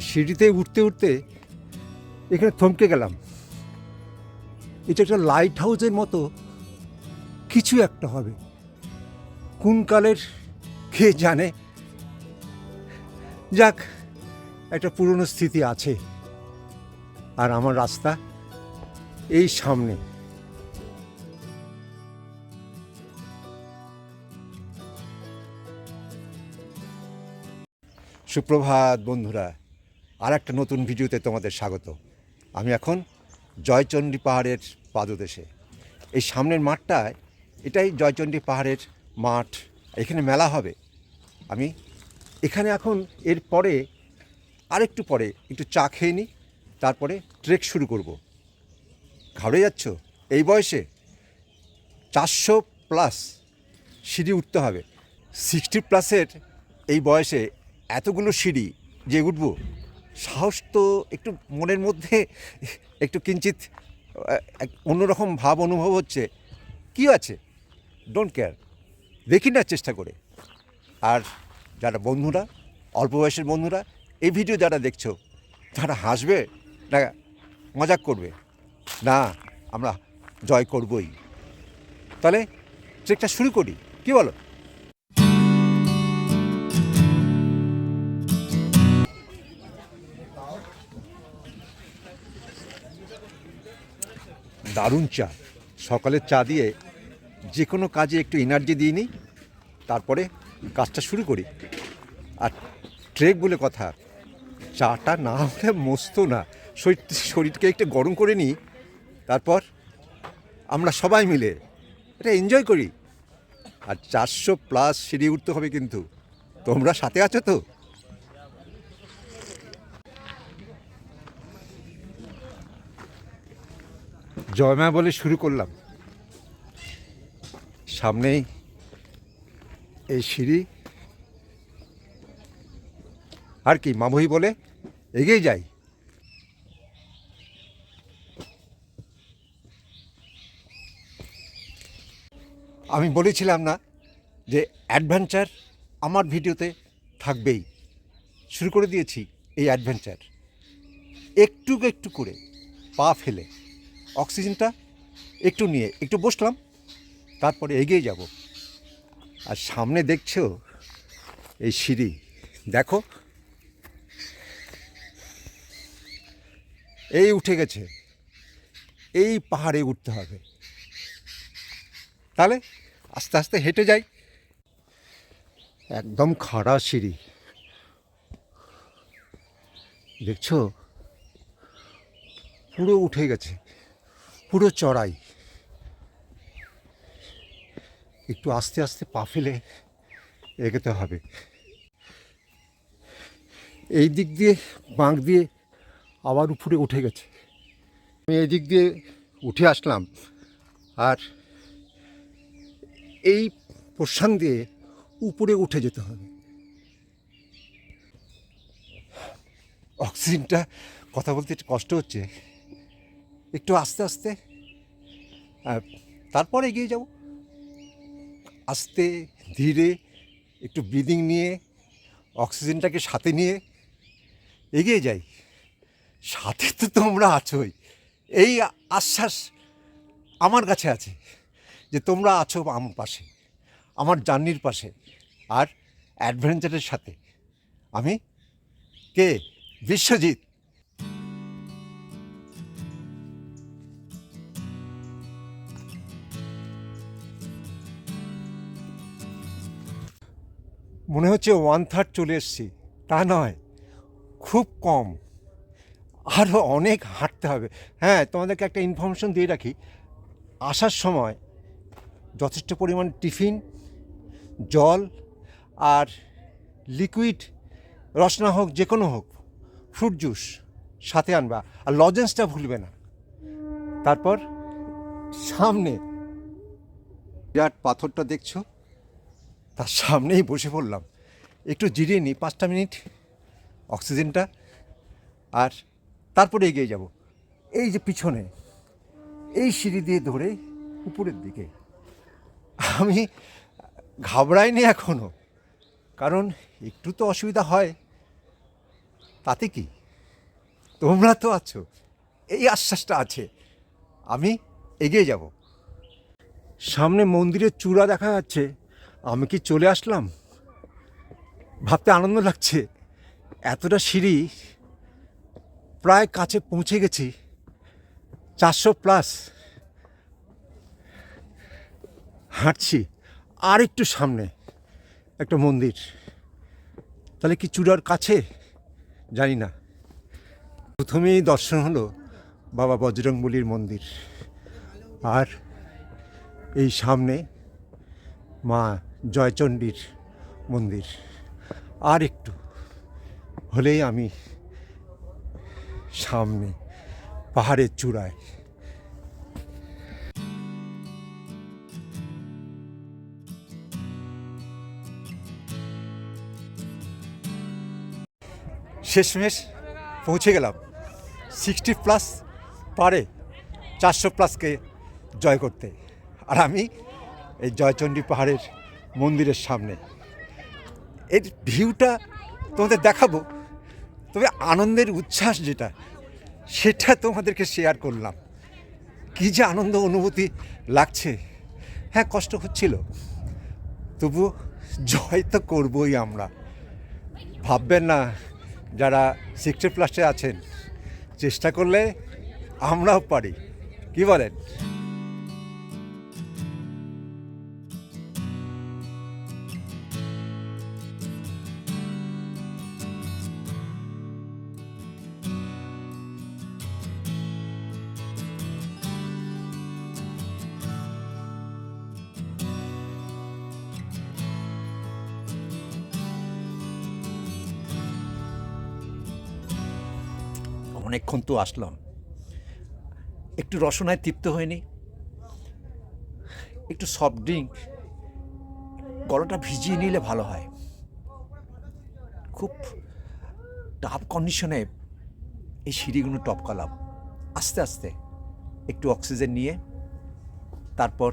সিঁড়িতে উঠতে উঠতে এখানে থমকে গেলাম। এটা একটা লাইট হাউসের মতো কিছু একটা হবে। কোন কালের কে জানে? যাক, একটা পুরনো স্থিতি আছে। আর আমার রাস্তা এই সামনে। সুপ্রভাত বন্ধুরা। আর একটা নতুন ভিডিওতে তোমাদের স্বাগত। আমি এখন জয়চণ্ডী পাহাড়ের পাদদেশে। এই সামনের মাঠটায় এটাই জয়চণ্ডী পাহাড়ের মাঠ। এখানে মেলা হবে। আমি এখানে এখন এর পরে আরেকটু পরে একটু চা খেয়ে নিই, তারপরে ট্রেক শুরু করব। ঘাবড়ে যাচ্ছ? এই বয়সে চারশো প্লাস সিঁড়ি উঠতে হবে। সিক্সটি প্লাসের এই বয়সে এতগুলো সিঁড়ি যে উঠব? সাহস তো একটু মনের মধ্যে একটু কিঞ্চিত অন্যরকম ভাব অনুভব হচ্ছে। কি আছে? ডোন্ট কেয়ার দেখি না, চেষ্টা করে। আর যারা বন্ধুরা, অল্প বয়সের বন্ধুরা, এই ভিডিও যারা দেখছ, তারা হাসবে না মজাক করবে? না, আমরা জয় করবই। তাহলে ট্রেকটা শুরু করি। কি বলো? দারুণ চা। সকালের চা দিয়ে যে কোনো কাজে একটু এনার্জি দিয়ে নিই, তারপরে কাজটা শুরু করি। আর ট্রেক বলে কথা, চাটা না হলে মস্ত না। শরীর, শরীরকে একটু গরম করে নিই, তারপর আমরা সবাই মিলে এটা এনজয় করি। আর চারশো প্লাস সিঁড়ি উঠতে হবে কিন্তু। তোমরা সাথে আছো তো? জয়মা বলে শুরু করলাম। সামনেই এই সিঁড়ি। আর কি, মামহি বলে, এগিয়ে যাই। আমি বলেছিলাম না যে অ্যাডভেঞ্চার আমার ভিডিওতে থাকবেই। শুরু করে দিয়েছি এই অ্যাডভেঞ্চার। একটু একটু করে পা ফেলে। অক্সিজেনটা একটু নিয়ে, একটু বসলাম, তারপরে এগিয়ে যাব। আর সামনে দেখছ এই সিঁড়ি। দেখো, এই উঠে গেছে। এই পাহাড়ে উঠতে হবে। তাহলে আস্তে আস্তে হেঁটে যাই। একদম খাড়া সিঁড়ি। দেখছ? পুরো উঠে গেছে। পুরো চড়াই। একটু আস্তে আস্তে পা ফেলে এগোতে হবে। এই দিক দিয়ে বাঁক দিয়ে আবার উপরে উঠে গেছে। আমি এই দিক দিয়ে উঠে আসলাম আর এই পোর্শান দিয়ে উপরে উঠে যেতে হবে। অক্সিজেনটা কথা বলতে কষ্ট হচ্ছে। একটু আস্তে আস্তে তারপর এগিয়ে যাব। আস্তে, ধীরে, একটু ব্রিদিং নিয়ে অক্সিজেনটাকে সাথে নিয়ে এগিয়ে যাই। সাথে তো তোমরা আছোই। এই আশ্বাস আমার কাছে আছে যে তোমরা আছো আমার পাশে, আমার জার্নির পাশে, আর অ্যাডভেঞ্চারের সাথে। আমি কে? বিশ্বজিৎ। মনে হচ্ছে ওয়ান থার্ড চলে এসছি। তা নয়, খুব কম। আরও অনেক হাঁটতে হবে। হ্যাঁ তোমাদেরকে একটা ইনফরমেশন দিয়ে রাখি। আসার সময় যথেষ্ট পরিমাণ টিফিন, জল আর লিকুইড রসনা হোক, যে কোনো হোক ফ্রুট জুস সাথে আনবা। আর লজেন্সটা ভুলবে না। তারপর সামনে বিরাট পাথরটা দেখছ? তার সামনেই বসে পড়লাম। একটু জিরিয়ে নিই, পাঁচটা মিনিট, অক্সিজেনটা, আর তারপরে এগিয়ে যাব। এই যে পিছনে, এই সিঁড়ি দিয়ে ধরে উপরের দিকে। আমি ঘাবড়াইনি এখনও কারণ একটু তো অসুবিধা হয়। তাতে কি? তোমরা তো আছো, এই আশ্বাসটা আছে। আমি এগিয়ে যাব। সামনে মন্দিরের চূড়া দেখা যাচ্ছে। আমি কি চলে আসলাম? ভাবতে আনন্দ লাগছে। এতটা সিঁড়ি প্রায় কাছে পৌঁছে গেছি। চারশো প্লাস। হাঁটছি আর একটু সামনে, একটা মন্দির। তাহলে কি চূড়ার কাছে? জানি না। প্রথমেই দর্শন হলো বাবা বজরংবলির মন্দির। আর এই সামনে মা জয়চণ্ডীর মন্দির। আর একটু হলেই আমি সামনে পাহাড়ের চূড়ায়। শেষমেশ পৌঁছে গেলাম। সিক্সটি প্লাস পারে চারশো প্লাসকে জয় করতে। আর আমি এই জয়চণ্ডী পাহাড়ের মন্দিরের সামনে। এর ভিউটা তোমাদের দেখাবো। তবে আনন্দের উচ্ছ্বাস যেটা, সেটা তোমাদেরকে শেয়ার করলাম। কী যে আনন্দ অনুভূতি লাগছে। হ্যাঁ কষ্ট হচ্ছিল। তবু জয় তো করবই আমরা। ভাববেন না, যারা সিক্সটি প্লাসে আছেন, চেষ্টা করলে আমরাও পারি। কি বলেন? অনেকক্ষণ তো আসলাম। একটু রসনায় তৃপ্ত হয়নি। একটু সফট ড্রিঙ্ক গলাটা ভিজিয়ে নিলে ভালো হয়। খুব টাফ কন্ডিশনে এই সিঁড়িগুলো টপ টপকালাম। আস্তে আস্তে একটু অক্সিজেন নিয়ে তারপর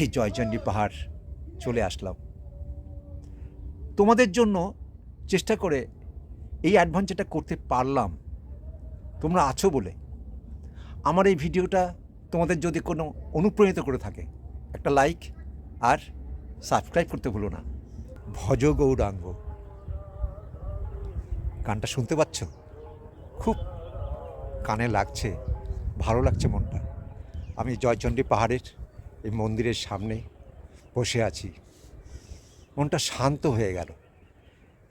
এই জয়চণ্ডী পাহাড় চলে আসলাম। তোমাদের জন্য চেষ্টা করে এই অ্যাডভেঞ্চারটা করতে পারলাম। তোমরা আছো বলে। আমার এই ভিডিওটা তোমাদের যদি কোনো অনুপ্রাণিত করে থাকে, একটা লাইক আর সাবস্ক্রাইব করতে ভুলো না। ভজ গৌরাঙ্গ। গানটা শুনতে পাচ্ছ? খুব কানে লাগছে, ভালো লাগছে মনটা। আমি জয়চণ্ডী পাহাড়ের এই মন্দিরের সামনে বসে আছি। মনটা শান্ত হয়ে গেল।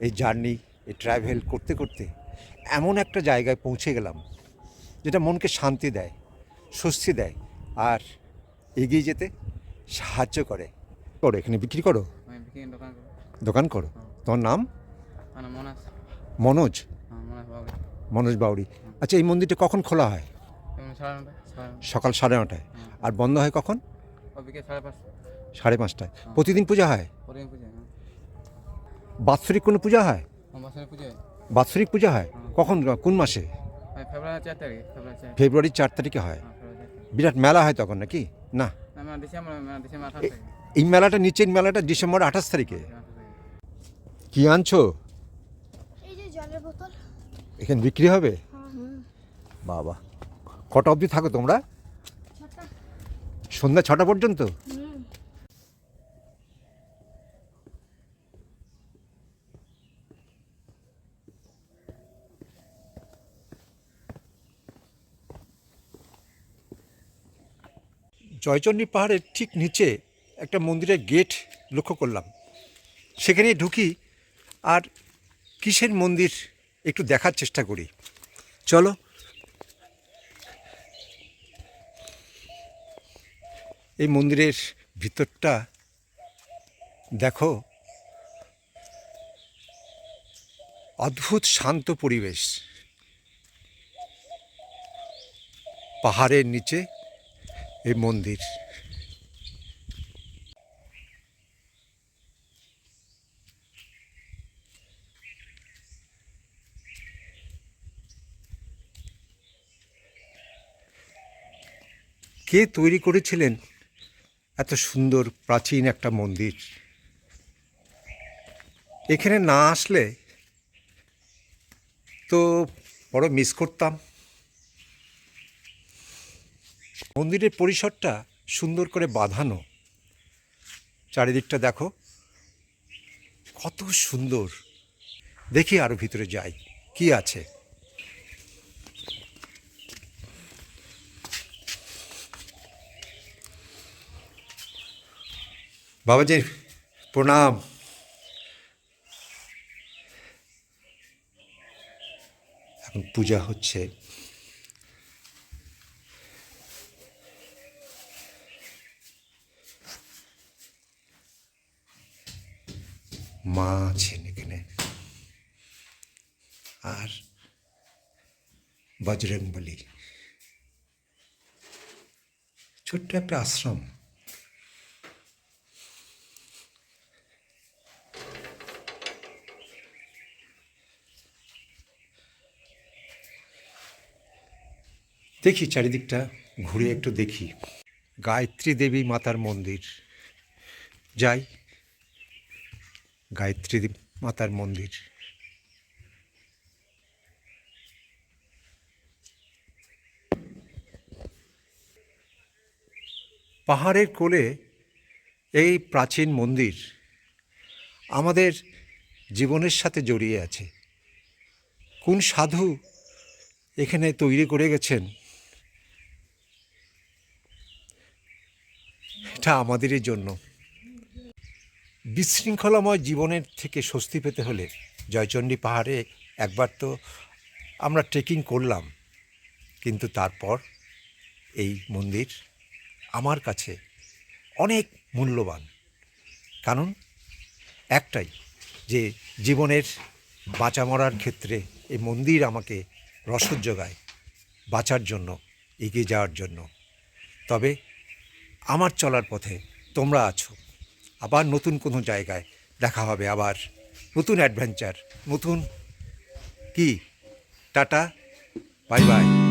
এই জার্নি, এই ট্রাভেল করতে করতে এমন একটা জায়গায় পৌঁছে গেলাম যেটা মনকে শান্তি দেয় স্বস্তি দেয় আর এগিয়ে যেতে সাহায্য করে। করো এখানে বিক্রি করো। দোকান করো। তোমার নাম? মানে মনোজ। হ্যাঁ মনোজ বাউরি আচ্ছা এই মন্দিরটা কখন খোলা হয়? সকাল সাড়ে নটায়। আর বন্ধ হয় কখন? সাড়ে পাঁচটায়। প্রতিদিন পূজা হয়? প্রতিদিন পুজো হ্যাঁ বাৎসরিক কোনো পূজা হয়। বছরে পুজো হয়? বাৎসরিক পূজা হয়। কখন? কোন মাসে? ফেব্রুয়ারি চার তারিখে ফেব্রুয়ারির চার তারিখে। হয়। হ্যাঁ বিরাট মেলা হয় তখন নাকি? না? এই মেলাটা নিচের মেলাটা ডিসেম্বর আঠাশ তারিখে? কি আনছো? এই যে জলের বোতল। এখানে বিক্রি হবে? হুম। বাবা কটা অবধি থাকো তোমরা? সন্ধ্যা ছটা পর্যন্ত? জয়চণ্ডী পাহাড়ের ঠিক নিচে একটা মন্দিরের গেট লক্ষ্য করলাম। সেখানে ঢুকি আর কিসের মন্দির একটু দেখার চেষ্টা করি। চলো। এই মন্দিরের ভিতরটা দেখো। অদ্ভুত শান্ত পরিবেশ। পাহাড়ের নিচে এই মন্দির। কে তৈরি করেছিলেন এত সুন্দর, প্রাচীন একটা মন্দির? এখানে না আসলে তো বড় মিস করতাম। মন্দিরের পরিসরটা সুন্দর করে বাঁধানো। চারিদিকটা দেখো, কত সুন্দর। দেখি আরও ভিতরে যাই, কি আছে? বাবাজি, প্রণাম। এখন পূজা হচ্ছে। মা আছেন এখানে আর বজরং বলি ছোট্ট একটা আশ্রম। দেখি চারিদিকটা, ঘুরে একটু দেখি। গায়ত্রী দেবী মাতার মন্দির। যাই। গায়ত্রী মাতার মন্দির। পাহাড়ের কোলে এই প্রাচীন মন্দির আমাদের জীবনের সাথে জড়িয়ে আছে। কোন সাধু এখানে তৈরি করে গেছেন? এটা আমাদেরই জন্য। বিশৃঙ্খলাময় জীবনের থেকে স্বস্তি পেতে হলে জয়চণ্ডী পাহাড়ে একবার তো আমরা ট্রেকিং করলাম। কিন্তু তারপর এই মন্দির আমার কাছে অনেক মূল্যবান। কারণ একটাই যে জীবনের বাঁচা মরার ক্ষেত্রে এই মন্দির আমাকে রসদ যোগায় বাঁচার জন্য, এগিয়ে যাওয়ার জন্য। তবে আমার চলার পথে তোমরা আছো। আবার নতুন কোনো জায়গায় দেখা হবে আবার নতুন অ্যাডভেঞ্চার নতুন কি? Tata bye bye